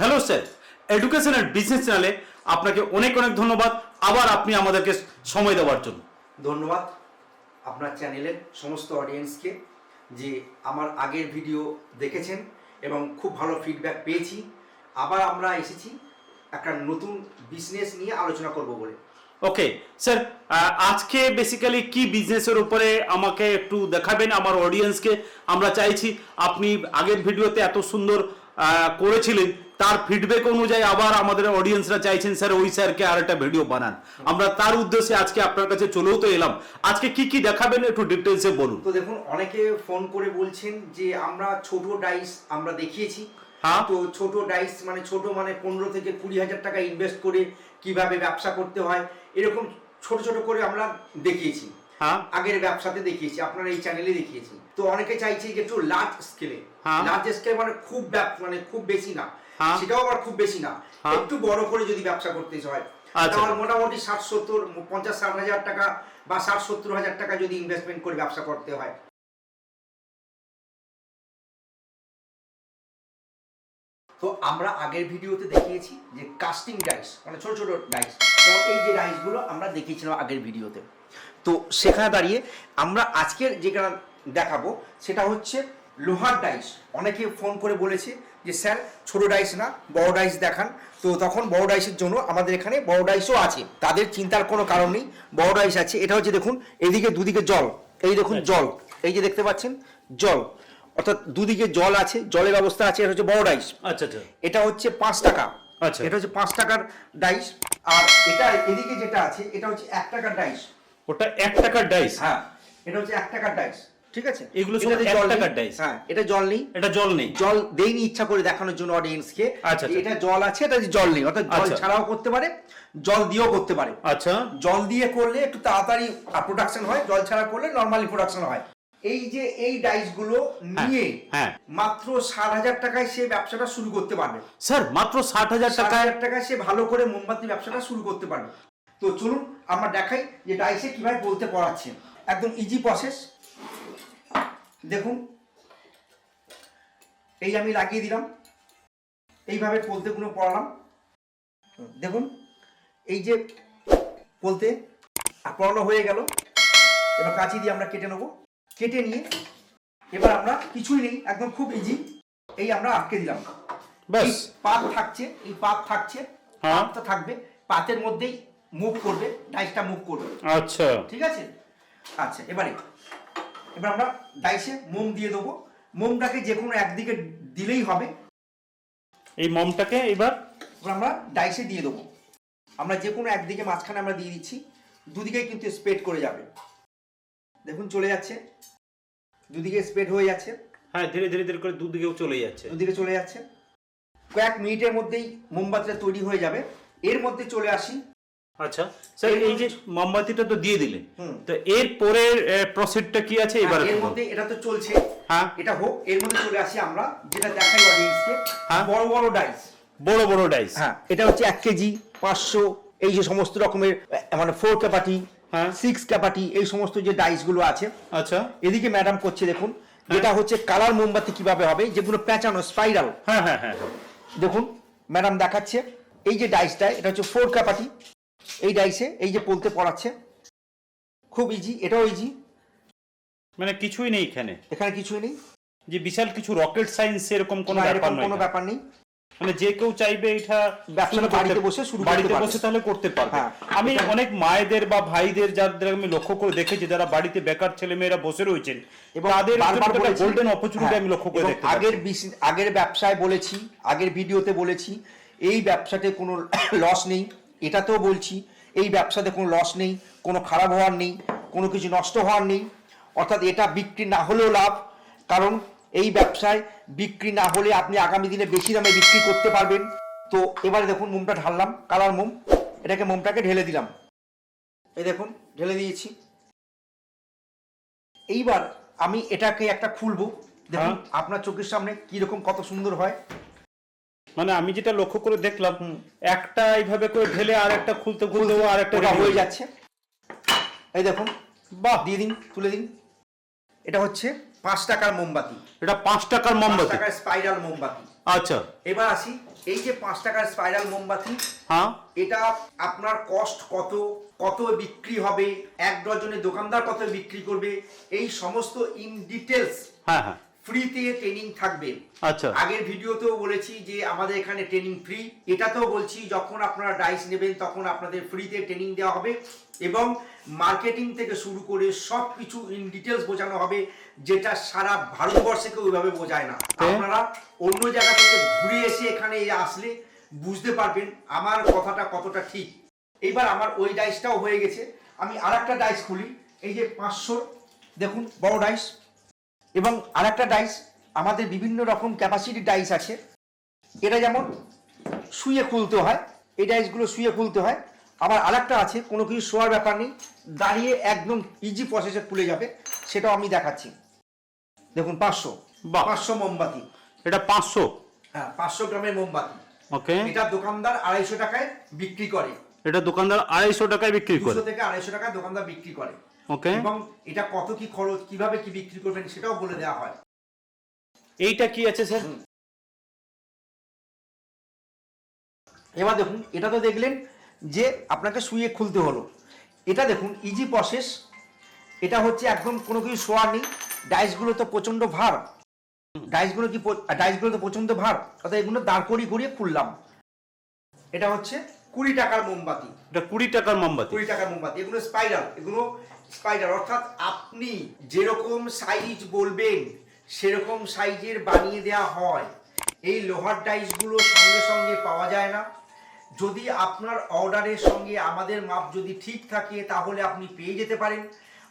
Hello sir education and business চ্যানেলে আপনাকে অনেক অনেক ধন্যবাদ। আবার আপনি আমাদেরকে সময় দেওয়ার জন্য। ধন্যবাদ আপনার চ্যানেলের সমস্ত অডিয়েন্সকে যে আমার আগের ভিডিও দেখেছেন এবং খুব ভালো ফিডব্যাক পেয়েছি। আবার আমরা এসেছি একটা নতুন বিজনেস নিয়ে আলোচনা করব বলে। ওকে স্যার আজকে বেসিক্যালি কি বিজনেসের উপরে আমাকে একটু দেখাবেন? আমার অডিয়েন্সকে আমরা চাইছি। আপনি আগের ভিডিওতে এত সুন্দর করেছিলেন। তার ফিডব্যাক অনুযায়ী আবার আমাদের অডিয়েন্সরা চাইছেন স্যার ওই স্যারকে আর একটা ভিডিও বানান। আমরা তার উদ্দেশ্যে আজকে আপনার কাছে চলেও তো এলাম। আজকে কি কি দেখাবেন একটু ডিটেলসে বলুন। তো দেখুন অনেকে ফোন করে বলছেন যে আমরা ছোট ডাইস আমরা দেখিয়েছি। হ্যাঁ। তো ছোট ডাইস মানে ছোট মানে পনেরো থেকে কুড়ি হাজার টাকা ইনভেস্ট করে কীভাবে ব্যবসা করতে হয় এরকম ছোট ছোট করে আমরা দেখিয়েছি। হ্যাঁ? আগের ব্যবসাতে দেখিয়েছি আপনার এই চ্যানেলে দেখিয়েছি তো অনেকে চাইছে যে একটু লার্জ স্কেলে হ্যাঁ। লার্জ স্কেলে মানে খুব মানে খুব বেশি না। সেটাও আবার খুব বেশি না। হ্যাঁ। একটু বড় করে যদি ব্যবসা করতে হয় আচ্ছা। তাহলে মোটামুটি ষাট সত্তর পঞ্চাশ ষাট হাজার টাকা বা ষাট সত্তর হাজার টাকা যদি ইনভেস্টমেন্ট করে ব্যবসা করতে হয়। তো আমরা আগের ভিডিওতে দেখিয়েছি যে কাস্টিং ডাইস মানে ছোট ছোট ডাইস এই যে ডাইসগুলো আমরা দেখিয়েছিলাম আগের ভিডিওতে। তো সেখানে দাঁড়িয়ে আমরা আজকের যেটা দেখাবো সেটা হচ্ছে লোহার ডাইস অনেকে ফোন করে বলেছে যে স্যার ছোট ডাইস না বড় ডাইস দেখান। তো তখন বড় ডাইসের জন্য আমাদের এখানে বড় ডাইসও আছে। তাদের চিন্তার কোনো কারণ নেই বড় ডাইস আছে। এটা হচ্ছে দেখুন এদিকে দুদিকে জল। এই দেখুন জল। এই যে দেখতে পাচ্ছেন জল। অর্থাৎ দুদিকে জল আছে জলের ব্যবস্থা আছে এটা হচ্ছে বড় ডাইস আচ্ছা আচ্ছা। এটা হচ্ছে পাঁচ টাকা। আচ্ছা। এটা হচ্ছে পাঁচ টাকার ডাইস আর এটা এদিকে যেটা আছে এটা হচ্ছে এক টাকার ডাইস ওটা এক টাকার ডাইস হ্যাঁ এটা হচ্ছে এক টাকার ডাইস ঠিক আছে? এগুলো সব জল টাকার ডাইস। হ্যাঁ এটা জল নেই। এটা জল নেই। জল দেইনি ইচ্ছা করে দেখানোর জন্য অডিয়েন্সকে আচ্ছা, আচ্ছা। এটা জল আছে এটা জল নেই। অর্থাৎ জল আচ্ছা। ছাড়াও করতে পারে জল দিয়েও করতে পারে। আচ্ছা। জল দিয়ে করলে একটু তাড়াতাড়ি প্রোডাকশন হয় জল ছাড়া করলে নর্মালি প্রোডাকশন হয়। এই যে এই ডাইসগুলো নিয়ে হ্যাঁ। মাত্র ষাট হাজার টাকায় সে ব্যবসাটা শুরু করতে পারবে। স্যার মাত্র ষাট হাজার টাকায় টাকায় সে ভালো করে মোমবাতি ব্যবসাটা শুরু করতে পারবে। তো চলুন আমরা দেখাই যে ডাইসে কীভাবে বলতে পড়াচ্ছে। একদম ইজি প্রসেস দেখুন। এই আমি লাগিয়ে দিলাম। এইভাবে পলতেগুলো পড়ালাম। দেখুন এই যে পলতে পড়ানো হয়ে গেল। এবার কাঁচি দিয়ে আমরা কেটে নেব। কেটে নিয়ে এবার আমরা কিছুই নেই একদম খুব ইজি এই আমরা আটকে দিলাম। ব্যাস। পাত থাকছে এই পাত থাকছে। হ্যাঁ। পাতটা থাকবে। পাতের মধ্যেই মুভ করবে ডাইসটা মুভ করবে। আচ্ছা। ঠিক আছে? আচ্ছা এবারে এবার আমরা ডাইসে মোম দিয়ে দেবো। মোমটাকে যে কোনো একদিকে দিলেই হবে। এই মোমটাকে এবার এবার আমরা ডাইসে দিয়ে দেবো। আমরা যে কোনো একদিকে মাঝখানে আমরা দিয়ে দিচ্ছি। দুদিকেই কিন্তু স্প্রেড করে যাবে। দেখুন চলে যাচ্ছে। দুদিকে স্প্রেড হয়ে যাচ্ছে। হ্যাঁ ধীরে ধীরে ধীরে করে দুদিকেও চলে যাচ্ছে। দুদিকে চলে যাচ্ছে। কয়েক মিনিটের মধ্যেই মোমবাতিটা তৈরি হয়ে যাবে। এর মধ্যে চলে আসি আচ্ছা। স্যার এই যে মোমবাতিটা তো দিয়ে দিলেন হুম। তো এর পরের প্রসিডটা কি আছে এবার হ্যাঁ, এর মধ্যে এটা তো চলছে। হ্যাঁ। এটা হোক এর মধ্যে চলে আসি আমরা যেটা দেখাই অডিয়েন্সকে হ্যাঁ। বড় বড় ডাইস বড় বড় ডাইস হ্যাঁ। এটা হচ্ছে এক কেজি পাঁচশো এই যে সমস্ত রকমের মানে ফোর ক্যাপাটি হ্যাঁ। সিক্স ক্যাপাটি এই সমস্ত যে ডাইসগুলো আছে। আচ্ছা। এদিকে ম্যাডাম করছে দেখুন যেটা হচ্ছে কালার মোমবাতি কীভাবে হবে যেগুলো প্যাঁচানো স্পাইরাল হ্যাঁ হ্যাঁ হ্যাঁ হ্যাঁ। দেখুন ম্যাডাম দেখাচ্ছে এই যে ডাইসটা এটা হচ্ছে ফোর ক্যাপাটি এই ডাইসে এই যে পলতে পড়াচ্ছে। খুব ইজি এটাও ইজি মানে কিছুই নেই এখানে। এখানে কিছুই নেই। যে বিশাল কিছু রকেট সায়েন্স এরকম কোনো ব্যাপার নয় কোনো ব্যাপার নেই। মানে যে কেউ চাইবে এটা ব্যবসাটা বাড়িতে বসে শুরু বাড়িতে বসে তাহলে করতে পারবে। হ্যাঁ। আমি অনেক মায়েদের বা ভাইদের যাদের আমি লক্ষ্য করে দেখেছি যারা বাড়িতে বেকার ছেলে মেয়েরা বসে রয়েছেন এবং তাদের গোল্ডেন অপরচুনিটি হ্যাঁ, আমি লক্ষ্য করে দেখতে আগের আগের ব্যবসায় বলেছি আগের ভিডিওতে বলেছি এই ব্যবসাতে কোনো লস নেই। এটাতেও বলছি এই ব্যবসাতে কোনো লস নেই কোনো খারাপ হওয়ার নেই কোনো কিছু নষ্ট হওয়ার নেই। অর্থাৎ এটা বিক্রি না হলেও লাভ কারণ এই ব্যবসায় বিক্রি না হলে আপনি আগামী দিনে বেশি দামে বিক্রি করতে পারবেন। তো এবারে দেখুন মোমটা ঢাললাম কালার মোম এটাকে মোমটাকে ঢেলে দিলাম। এই দেখুন ঢেলে দিয়েছি। এইবার আমি এটাকে একটা খুলবো। দেখুন হ্যাঁ। আপনার চোখের সামনে কীরকম কত সুন্দর হয়। মানে আমি যেটা লক্ষ্য করে দেখলাম একটা এইভাবে করে ঢেলে আর একটা খুলতে খুলতে আর একটা হয়ে যাচ্ছে। এই দেখুন বাহ! দিয়ে দিন তুলে দিন। এটা হচ্ছে পাঁচ টাকার মোমবাতি। এটা পাঁচ টাকার মোমবাতি? টাকার স্পাইরাল মোমবাতি। আচ্ছা। এবার আসি এই যে পাঁচ টাকার স্পাইরাল মোমবাতি হ্যাঁ। এটা আপনার কস্ট কত কত বিক্রি হবে এক ডজনে দোকানদার কত বিক্রি করবে এই সমস্ত ইন ডিটেলস হ্যাঁ হ্যাঁ। ফ্রিতে ট্রেনিং থাকবে। আচ্ছা। আগের ভিডিওতেও বলেছি যে আমাদের এখানে ট্রেনিং ফ্রি এটাতেও বলছি যখন আপনারা ডাইস নেবেন তখন আপনাদের ফ্রিতে ট্রেনিং দেওয়া হবে এবং মার্কেটিং থেকে শুরু করে সব কিছু ইন ডিটেলস বোঝানো হবে যেটা সারা ভারতবর্ষে কেউ ওইভাবে বোঝায় না. আপনারা অন্য জায়গা থেকে ঘুরে এসে এখানে আসলে বুঝতে পারবেন আমার কথাটা কতটা ঠিক। এইবার আমার ওই ডাইসটাও হয়ে গেছে। আমি আর একটা ডাইস খুলি। এই যে পাঁচশো দেখুন বড় ডাইস এবং আরেকটা ডাইস আমাদের বিভিন্ন রকম ক্যাপাসিটি ডাইস আছে। এটা যেমন শুয়ে খুলতে হয় এই ডাইসগুলো শুয়ে খুলতে হয়। আবার আরেকটা আছে কোনো কিছু শোয়ার ব্যাপার নেই দাঁড়িয়ে একদম ইজি প্রসেসে খুলে যাবে সেটাও আমি দেখাচ্ছি। দেখুন পাঁচশো বাহ। পাঁচশো মোমবাতি। এটা পাঁচশো? হ্যাঁ পাঁচশো গ্রামের মোমবাতি। ওকে। এটা দোকানদার আড়াইশো টাকায় বিক্রি করে। এটা দোকানদার আড়াইশো টাকায় বিক্রি করে। থেকে আড়াইশো টাকায় দোকানদার বিক্রি করে। ওকে এবং এটা কত কি খরচ কীভাবে কি বিক্রি করবেন সেটাও বলে দেওয়া হয়। এইটা কি আছে স্যার? এবার দেখুন এটা তো দেখলেন যে আপনাকে শুয়ে খুলতে হলো। এটা দেখুন ইজি প্রসেস এটা হচ্ছে একদম কোনো কিছু শোয়ার নেই। ডাইসগুলো তো প্রচণ্ড ভার। ডাইসগুলো কি ডাইসগুলো তো প্রচণ্ড ভার। অর্থাৎ এগুলো দাঁড় করিয়ে করিয়ে খুললাম। এটা হচ্ছে কুড়ি টাকার মোমবাতি। এটা কুড়ি টাকার মোমবাতি। কুড়ি টাকার মোমবাতি। এগুলো স্পাইরাল এগুলো স্পাইরাল অর্থাৎ আপনি যেরকম সাইজ বলবেন, সেরকম সাইজের বানিয়ে দেওয়া হয়। এই লোহার ডাইসগুলো সঙ্গে সঙ্গে পাওয়া যায় না। যদি আপনার অর্ডারের সঙ্গে আমাদের মাপ যদি ঠিক থাকে, তাহলে আপনি পেয়ে যেতে পারেন।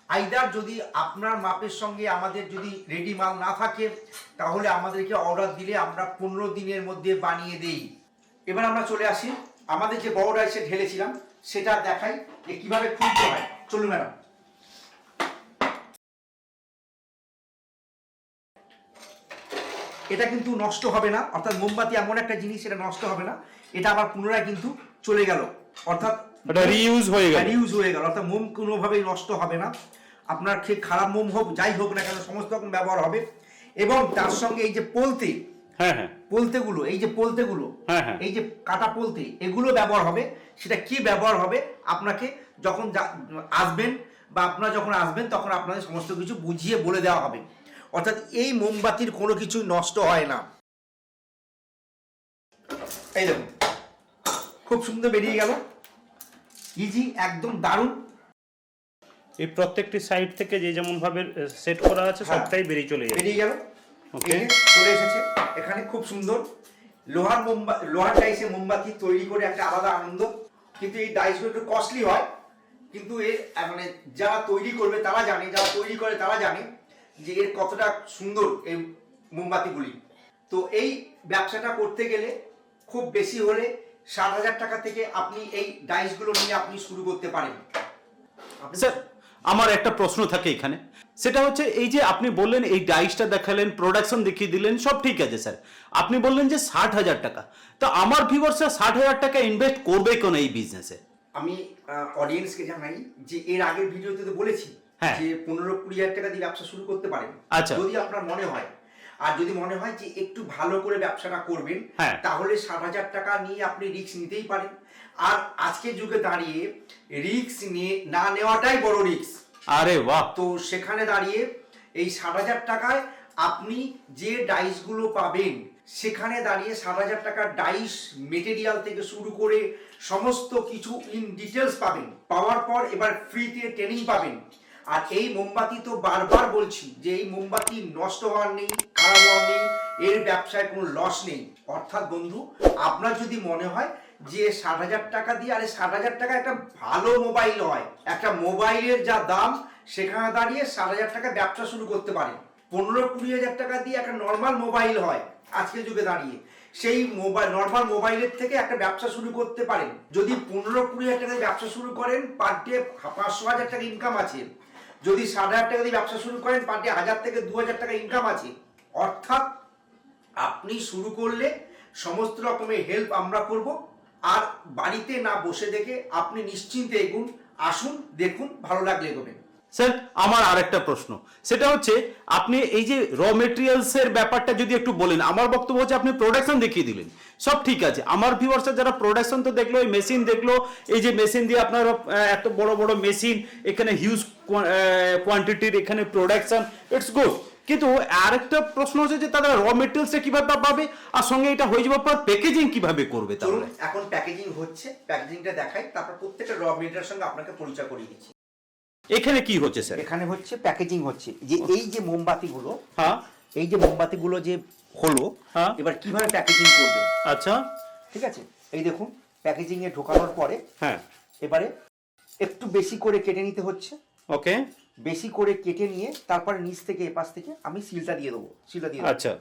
আইদার যদি আপনার মাপের সঙ্গে আমাদের যদি রেডি মাল না থাকে, তাহলে আমাদেরকে অর্ডার দিলে আমরা পনেরো দিনের মধ্যে বানিয়ে দেই। এবার আমরা চলে আসি। আমাদের যে বড় ডাইসে ঢেলেছিলাম, সেটা দেখাই যে কীভাবে খুলতে হয়। চলুন ম্যাডাম। এটা কিন্তু নষ্ট হবে না। অর্থাৎ মোমবাতি এমন একটা জিনিস এটা নষ্ট হবে না। এটা আবার পুনরায় কিন্তু চলে গেল। অর্থাৎ এটা রিইউজ হয়ে গেল। রিউজ হয়ে গেল। অর্থাৎ মোম কোনোভাবেই নষ্ট হবে না। আপনার খেয়ে খারাপ মোম হোক যাই হোক না কেন সমস্ত রকম ব্যবহার হবে। এবং তার সঙ্গে এই যে পোলতে হ্যাঁ হ্যাঁ। পোলতেগুলো এই যে পোলতেগুলো হ্যাঁ, হ্যাঁ। এই যে কাটা পোলতে এগুলো ব্যবহার হবে। সেটা কি ব্যবহার হবে? আপনাকে যখন যা- আসবেন বা আপনারা যখন আসবেন তখন আপনাদের সমস্ত কিছু বুঝিয়ে বলে দেওয়া হবে। অর্থাৎ এই মোমবাতির কোনো কিছু নষ্ট হয় না। এই দেখুন খুব সুন্দর বেরিয়ে গেল। ইজি একদম দারুণ। এই প্রত্যেকটি সাইড থেকে যে যেমন ভাবে সেট করা আছে হ্যাঁ। সবটাই বেরিয়ে চলে যাবে। বেরিয়ে গেল। ওকে চলে এসেছে। এখানে খুব সুন্দর। লোহার মোমবাতি লোহার ডাইসে মোমবাতি তৈরি করে একটা আলাদা আনন্দ। কিন্তু এই ডাইসগুলো একটু কস্টলি হয়। কিন্তু এর মানে যারা তৈরি করবে তারা জানে যারা তৈরি করে তারা জানে। যে এর কতটা সুন্দর এই মোমবাতিগুলি। তো এই ব্যবসাটা করতে গেলে খুব বেশি হলে ষাট হাজার টাকা থেকে আপনি এই ডাইসগুলো নিয়ে আপনি শুরু করতে পারেন। স্যার আমার একটা প্রশ্ন থাকে এখানে। সেটা হচ্ছে এই যে আপনি বললেন এই ডাইসটা দেখালেন প্রোডাকশন দেখিয়ে দিলেন সব ঠিক আছে স্যার। আপনি বললেন যে ষাট হাজার টাকা। তো আমার ভিউয়ার্সরা ষাট হাজার টাকা ইনভেস্ট করবে কেন এই বিজনেসে আমি অডিয়েন্সকে জানাই যে এর আগের ভিডিওতে তো বলেছি। যে পনেরো কুড়ি হাজার টাকা দিয়ে ব্যবসা শুরু করতে পারেন। আচ্ছা। যদি আপনার মনে হয় আর যদি মনে হয় যে একটু ভালো করে ব্যবসাটা করবেন হ্যাঁ। তাহলে ষাট হাজার টাকা নিয়ে আপনি রিস্ক নিতেই পারেন। আর আজকের যুগে দাঁড়িয়ে রিস্ক নিয়ে না নেওয়াটাই বড় রিস্ক আরে বাহ! তো সেখানে দাঁড়িয়ে এই ষাট হাজার টাকায় আপনি যে ডাইসগুলো পাবেন সেখানে দাঁড়িয়ে ষাট হাজার টাকার ডাইস মেটেরিয়াল থেকে শুরু করে সমস্ত কিছু ইন ডিটেলস পাবেন। পাওয়ার পর এবার ফ্রিতে ট্রেনিং পাবেন। আর এই মোমবাতি তো বারবার বলছি যে এই মোমবাতি নষ্ট হওয়ার নেই, খারাপ হওয়ার নেই, এর ব্যবসায় কোনো লস নেই। অর্থাৎ বন্ধু, আপনার যদি মনে হয় যে ষাট হাজার টাকা দিয়ে, আরে ষাট হাজার টাকা একটা ভালো মোবাইল হয়, একটা মোবাইলের যা দাম, সেখানে দাঁড়িয়ে ষাট হাজার টাকা ব্যবসা শুরু করতে পারেন পনেরো কুড়ি হাজার টাকা দিয়ে একটা নর্মাল মোবাইল হয় আজকের যুগে দাঁড়িয়ে। সেই মোবাইল নর্মাল মোবাইলের থেকে একটা ব্যবসা শুরু করতে পারেন। যদি পনেরো কুড়ি হাজার টাকা ব্যবসা শুরু করেন পার ডে পাঁচশো হাজার টাকা ইনকাম আছে। যদি সাত হাজার টাকা দিয়ে ব্যবসা শুরু করেন, পার ডে হাজার থেকে দু হাজার টাকা ইনকাম আছে। অর্থাৎ আপনি শুরু করলে সমস্ত রকমের হেল্প আমরা করব। আর বাড়িতে না বসে দেখে আপনি নিশ্চিন্তে এগুন, আসুন, দেখুন, ভালো লাগলে এগোবেন। স্যার, আমার আরেকটা প্রশ্ন। সেটা হচ্ছে, আপনি এই যে র মেটেরিয়ালস এর ব্যাপারটা যদি একটু বলেন, আমার বক্তব্য হচ্ছে আপনি প্রোডাকশন দেখিয়ে দিলেন। সব ঠিক আছে। আমার ভিউয়ার্সরা যারা প্রোডাকশন তো দেখল, এই মেশিন দেখল, এই যে মেশিন দিয়ে আপনার এত বড় বড় মেশিন এখানে হিউজ কোয়ান্টিটির এখানে প্রোডাকশন ইটস গুড কিন্তু আরেকটা প্রশ্ন হচ্ছে যে, তারা র মেটেরিয়ালসটা কীভাবে পাবে? আর সঙ্গে এটা হয়ে যাওয়ার পর প্যাকেজিং কীভাবে করবে তাহলে? এখন প্যাকেজিং হচ্ছে প্যাকেজিংটা দেখাই, তারপর প্রত্যেকটা র মেটেরিয়ালের সঙ্গে আপনাকে পরিচয় করিয়ে দিচ্ছি। এখানে কি হচ্ছে স্যার? এখানে হচ্ছে প্যাকেজিং হচ্ছে। যে এই যে মোমবাতিগুলো হ্যাঁ। এই যে মোমবাতিগুলো যে হলো হ্যাঁ। এবার কীভাবে প্যাকেজিং করবে? আচ্ছা। ঠিক আছে? এই দেখুন প্যাকেজিং এ ঢোকানোর পরে হ্যাঁ। এবারে একটু বেশি করে কেটে নিতে হচ্ছে। ওকে। বেশি করে কেটে নিয়ে তারপরে নিচ থেকে এপাশ থেকে আমি সিলটা দিয়ে দেবো সিলটা দিয়ে আচ্ছা।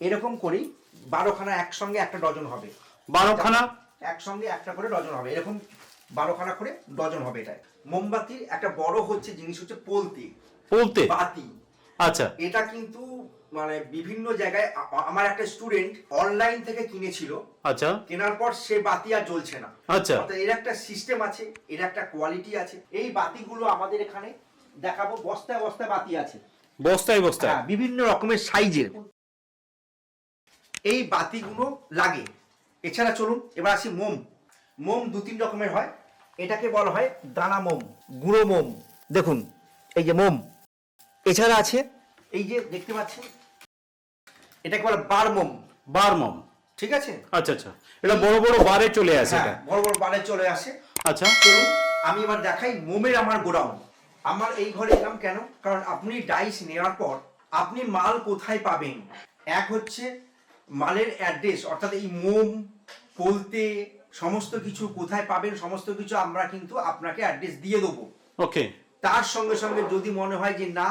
এরকম করেই বারোখানা একসঙ্গে একটা ডজন হবে। বারোখানা একসঙ্গে একটা করে ডজন হবে। এরকম বারোখানা করে ডজন হবে এটা মোমবাতির একটা বড় হচ্ছে জিনিস হচ্ছে পোলতি। বলতে বাতি। আচ্ছা। এটা কিন্তু মানে বিভিন্ন জায়গায় আমার একটা স্টুডেন্ট অনলাইন থেকে কিনেছিল। আচ্ছা। কেনার পর সে বাতি আর জ্বলছে না। আচ্ছা। অর্থাৎ এর একটা সিস্টেম আছে এর একটা কোয়ালিটি আছে। এই বাতিগুলো আমাদের এখানে দেখাবো বস্তায় বস্তায় বাতি আছে। বস্তায় বস্তায়? হ্যাঁ, বিভিন্ন রকমের সাইজের এই বাতিগুলো লাগে। এছাড়া চলুন এবার আসি মোম। মোম দু তিন রকমের হয়। এটাকে বলা হয় দানা মোম গুঁড়ো মোম। দেখুন এই যে মোম। এছাড়া আছে এই যে দেখতে পাচ্ছেন এটাকে বলে বার মোম। বার মোম। ঠিক আছে? আচ্ছা আচ্ছা। এটা বড় বড় বারে চলে আসে হ্যাঁ এটা বড় বড় বারে চলে আসে। আচ্ছা। চলুন আমি এবার দেখাই মোমের আমার গোডাউন। আমার এই ঘরে এলাম কেন? কারণ আপনি ডাইস নেওয়ার পর আপনি মাল কোথায় পাবেন? এক হচ্ছে মালের অ্যাড্রেস অর্থাৎ এই মোম পোলতে সমস্ত কিছু কোথায় পাবেন সমস্ত কিছু আমরা কিন্তু আপনাকে অ্যাড্রেস দিয়ে দেবো। ওকে তার সঙ্গে সঙ্গে যদি মনে হয় যে না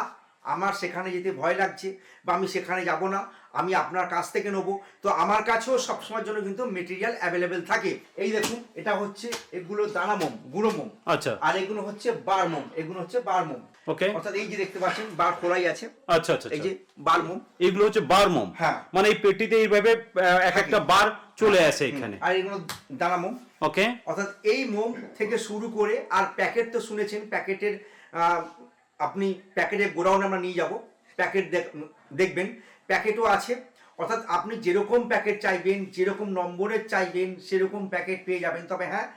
আমার সেখানে যেতে ভয় লাগছে বা আমি সেখানে যাব না আমি আপনার কাছ থেকে নেব। তো আমার কাছেও সবসময়ের জন্য কিন্তু মেটেরিয়াল অ্যাভেলেবেল থাকে। এই দেখুন এটা হচ্ছে এগুলো দানা মোম গুঁড়ো মোম। আচ্ছা। আর এগুলো হচ্ছে বার মোম এগুলো হচ্ছে বার মোম। ওকে অর্থাৎ এই যে দেখতে পাচ্ছেন বার খোলাই আছে। আচ্ছা আচ্ছা এই যে আচ্ছা। বার মোম। এগুলো হচ্ছে বার মম। হ্যাঁ। মানে এই পেটিতে এইভাবে এক একটা বার চলে আসে এখানে। আর এগুলো দানা মোম। ওকে অর্থাৎ এই মোম থেকে শুরু করে আর প্যাকেট তো শুনেছেন প্যাকেটের আপনি প্যাকেটের গোডাউন আমরা নিয়ে যাব। প্যাকেট দেখবেন প্যাকেটও আছে। অর্থাৎ আপনি যেরকম প্যাকেট চাইবেন যেরকম নম্বরের চাইবেন সেরকম প্যাকেট পেয়ে যাবেন। তবে হ্যাঁ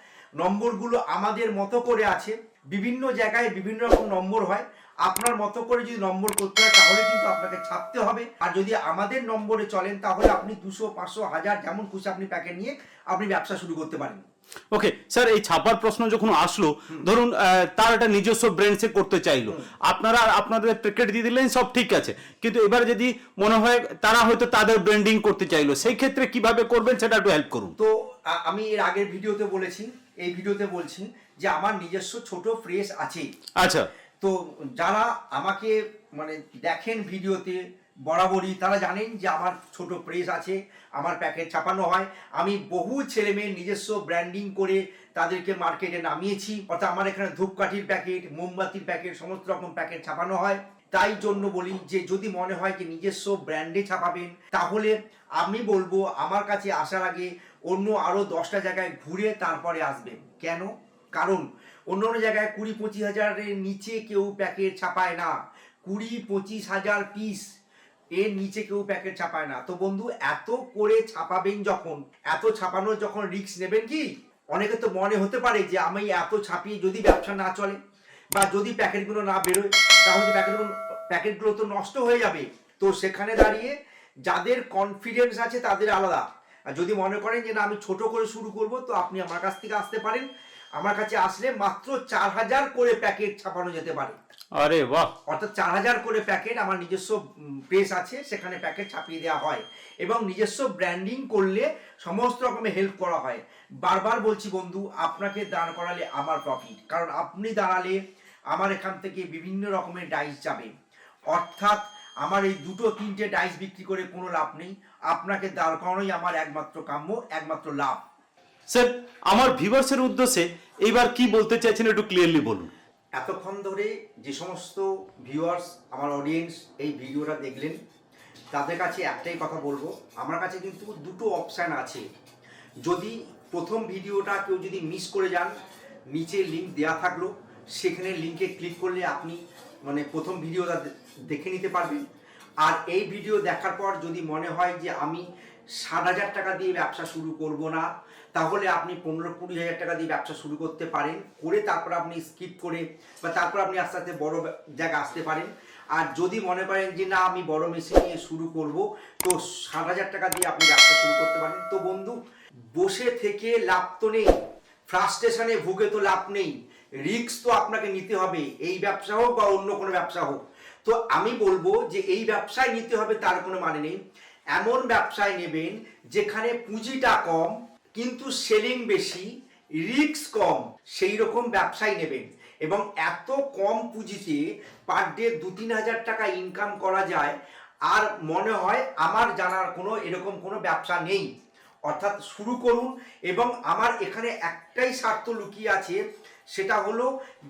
নম্বরগুলো আমাদের মতো করে আছে। বিভিন্ন জায়গায় বিভিন্ন রকম নম্বর হয়। আপনার মতো করে যদি নম্বর করতে হয় তাহলে কিন্তু আপনাকে ছাপতে হবে। আর যদি আমাদের নম্বরে চলেন তাহলে আপনি দুশো পাঁচশো হাজার যেমন খুশি আপনি প্যাকেট নিয়ে আপনি ব্যবসা শুরু করতে পারেন। ওকে স্যার এই ছাপার প্রশ্ন যখন আসলো ধরুন তার একটা নিজস্ব ব্র্যান্ডসে করতে চাইলো। আপনারা আপনাদের প্যাকেট দিয়ে দিলেন সব ঠিক আছে। কিন্তু এবার যদি মনে হয় তারা হয়তো তাদের ব্র্যান্ডিং করতে চাইলো সেই ক্ষেত্রে কীভাবে করবেন সেটা একটু হেল্প করুন। তো আমি এর আগের ভিডিওতে বলেছি এই ভিডিওতে বলছি যে আমার নিজস্ব ছোট প্রেস আছে। আচ্ছা। তো যারা আমাকে মানে দেখেন ভিডিওতে বরাবরই তারা জানেন যে আমার ছোট প্রেস আছে আমার প্যাকেট ছাপানো হয়। আমি বহু ছেলে মেয়ের নিজস্ব ব্র্যান্ডিং করে তাদেরকে মার্কেটে নামিয়েছি। অর্থাৎ আমার এখানে ধূপকাঠির প্যাকেট মোমবাতির প্যাকেট সমস্ত রকম প্যাকেট ছাপানো হয়। তাই জন্য বলি যে যদি মনে হয় যে নিজস্ব ব্র্যান্ডে ছাপাবেন তাহলে আমি বলব আমার কাছে আসার আগে অন্য আরও দশটা জায়গায় ঘুরে তারপরে আসবেন। কেন? কারণ অন্য অন্য জায়গায় কুড়ি পঁচিশ হাজারের নিচে কেউ প্যাকেট ছাপায় না। কুড়ি পঁচিশ হাজার পিস এর নিচে কেউ প্যাকেট ছাপায় না। তো বন্ধু, এত করে ছাপাবেন যখন, এত ছাপানোর যখন রিস্ক নেবেন কি? অনেকে তো মনে হতে পারে যে আমি এত ছাপিয়ে যদি ব্যবসা না চলে বা যদি প্যাকেটগুলো না বেরোয়, তাহলে প্যাকেটগুলো প্যাকেটগুলো তো নষ্ট হয়ে যাবে। তো সেখানে দাঁড়িয়ে যাদের কনফিডেন্স আছে তাদের আলাদা। আর যদি মনে করেন যে না, আমি ছোট করে শুরু করব, তো আপনি আমার কাছ থেকে আসতে পারেন। আমার কাছে আসলে মাত্র চার হাজার করে প্যাকেট ছাপানো যেতে পারে। আরে বাহ! অর্থাৎ চার হাজার করে প্যাকেট আমার নিজস্ব প্রেস আছে সেখানে প্যাকেট ছাপিয়ে দেওয়া হয় এবং নিজস্ব ব্র্যান্ডিং করলে সমস্ত রকমের হেল্প করা হয়। বারবার বলছি বন্ধু আপনাকে দাঁড় করালে আমার প্রফিট কারণ আপনি দাঁড়ালে আমার এখান থেকে বিভিন্ন রকমের ডাইস যাবে। অর্থাৎ আমার এই দুটো তিনটে ডাইস বিক্রি করে কোনো লাভ নেই। আপনাকে দাঁড় করানোই আমার একমাত্র কাম্য একমাত্র লাভ। স্যার, আমার ভিউয়ার্সের উদ্দেশ্যে এইবার কি বলতে চাইছেন একটু ক্লিয়ারলি বলুন। এতক্ষণ ধরে যে সমস্ত ভিউয়ার্স, আমার অডিয়েন্স এই ভিডিওটা দেখলেন, তাদের কাছে একটাই কথা বলব। আমার কাছে কিন্তু দুটো অপশান আছে। যদি প্রথম ভিডিওটা কেউ যদি মিস করে যান, নিচে লিঙ্ক দেওয়া থাকল, সেখানে লিঙ্কে ক্লিক করলে আপনি মানে প্রথম ভিডিওটা দেখে নিতে পারবেন। আর এই ভিডিও দেখার পর যদি মনে হয় যে আমি ষাট হাজার টাকা দিয়ে ব্যবসা শুরু করব না। তাহলে আপনি পনেরো কুড়ি হাজার টাকা দিয়ে ব্যবসা শুরু করতে পারেন। করে তারপর আপনি স্কিপ করে বা তারপর আপনি আস্তে আস্তে বড় জায়গায় আসতে পারেন। আর যদি মনে করেন যে, না, আমি বড় মেশিন নিয়ে শুরু করব, তো সাত হাজার টাকা দিয়ে আপনি ব্যবসা শুরু করতে পারেন। তো বন্ধু, বসে থেকে লাভ তো নেই। ফ্রাস্ট্রেশনে ভুগে তো লাভ নেই। রিস্ক তো আপনাকে নিতে হবে। এই ব্যবসা হোক বা অন্য কোনো ব্যবসা হোক। তো আমি বলব যে, এই ব্যবসায় নিতে হবে তার কোনো মানে নেই। এমন ব্যবসায় নেবেন যেখানে পুঁজিটা কম, কিন্তু সেলিং বেশি রিস্ক কম, সেই রকম ব্যবসায় নেবেন। এবং এত কম পুঁজিতে পার ডে দু তিন হাজার টাকা ইনকাম করা যায়, আর মনে হয় আমার জানার কোনো এরকম কোনো ব্যবসা নেই। অর্থাৎ শুরু করুন, এবং আমার এখানে একটাই স্বার্থ লুকিয়ে আছে, সেটা হলো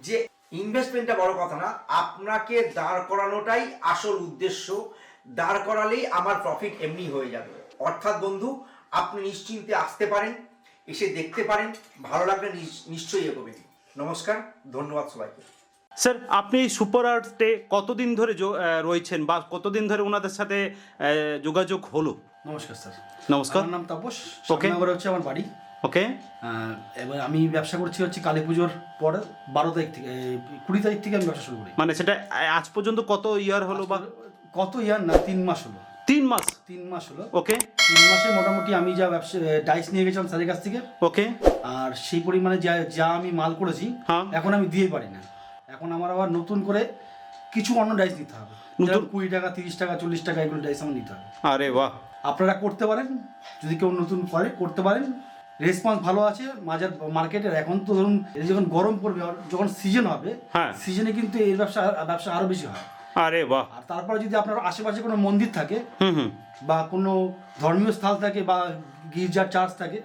যে ইনভেস্টমেন্টটা বড় কথা না, আপনাকে দাঁড় করানোটাই আসল উদ্দেশ্য। দাঁড় করালেই আমার প্রফিট এমনি হয়ে যাবে। অর্থাৎ বন্ধু আপনি নিশ্চিন্তে আসতে পারেন এসে দেখতে পারেন ভালো লাগলে নিশ- নিশ্চয়ই এগোবেন। নমস্কার ধন্যবাদ সবাইকে। স্যার আপনি সুপার আর্টে কতদিন ধরে রয়েছেন বা কতদিন ধরে ওনাদের সাথে যোগাযোগ হলো? নমস্কার স্যার। নমস্কার। আমার নাম তাপস। ওকে হচ্ছে আমার বাড়ি। ওকে এবার আমি ব্যবসা করছি হচ্ছে কালী পুজোর পর বারো তারিখ থেকে কুড়ি তারিখ থেকে আমি ব্যবসা শুরু করি। মানে সেটা আজ পর্যন্ত কত ইয়ার হলো বা কত ইয়ার না তিন মাস হলো। তিন মাস? তিন মাস হলো। ওকে তিন মাসে মোটামুটি আমি যা ব্যবসা ডাইস নিয়ে গেছিলাম স্যারের কাছ থেকে। ওকে আর সেই পরিমাণে যা যা আমি মাল করেছি হ্যাঁ। এখন আমি দিয়ে পারি না। এখন আমার আবার নতুন করে কিছু অন্য ডাইস নিতে হবে। নতুন- কুড়ি টাকা তিরিশ টাকা চল্লিশ টাকা এগুলো ডাইস আমার নিতে হবে। আরে বাহ। আপনারা করতে পারেন যদি কেউ নতুন করে করতে পারেন। রেসপন্স ভালো আছে মাজার মার্কেটের এখন তো ধরুন যখন গরম পড়বে আর যখন সিজন হবে হ্যাঁ। সিজনে কিন্তু এই ব্যবসা ব্যবসা আরও বেশি হয়। আরে বাহ। আর তারপরে যদি আপনার আশেপাশে কোনো মন্দির থাকে হুম হুম। বা কোনো ধর্মীয় স্থান থাকে বা গির্জার চার্চ থাকে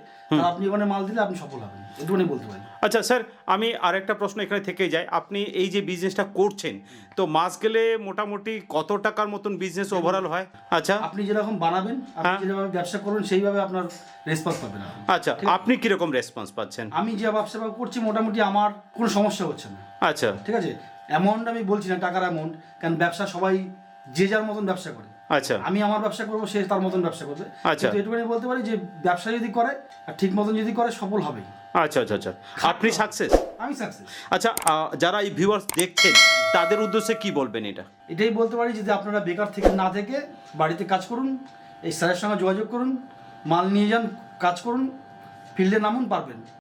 আপনি ওখানে মাল দিলে আপনি সফল হবেন। এটুকুনি বলতে আচ্ছা স্যার আমি আরেকটা প্রশ্ন এখানে থেকে যাই। আপনি এই যে বিজনেসটা করছেন তো মাস গেলে মোটামুটি কত টাকার মতন বিজনেস ওভারঅল হয়? আচ্ছা। আপনি যেরকম বানাবেন আপনি হ্যাঁ। যেভাবে ব্যবসা করবেন সেইভাবে আপনার রেসপন্স পাবেন। আচ্ছা আপনি কীরকম রেসপন্স পাচ্ছেন? আমি যে ব্যবসা করছি মোটামুটি আমার কোনো সমস্যা হচ্ছে না। আচ্ছা। ঠিক আছে? অ্যামাউন্ট আমি বলছি না টাকার অ্যামাউন্ট কারণ ব্যবসা সবাই যে যার মতন ব্যবসা করে। আচ্ছা। আমি আমার ব্যবসা করব সে তার মতন ব্যবসা করবে। আচ্ছা। এটুকুনি বলতে পারি যে ব্যবসা যদি করে আর ঠিক মতন যদি করে সফল হবে আচ্ছা আচ্ছা আচ্ছা। আপনি সাকসেস আমি সাকসেস আচ্ছা যারা এই ভিউয়ার্স দেখছেন তাদের উদ্দেশ্যে কি বলবেন এটা? এটাই বলতে পারি যদি আপনারা বেকার থেকে না থেকে বাড়িতে কাজ করুন এই স্যারের সঙ্গে যোগাযোগ করুন মাল নিয়ে যান কাজ করুন ফিল্ডে নামুন পারবেন।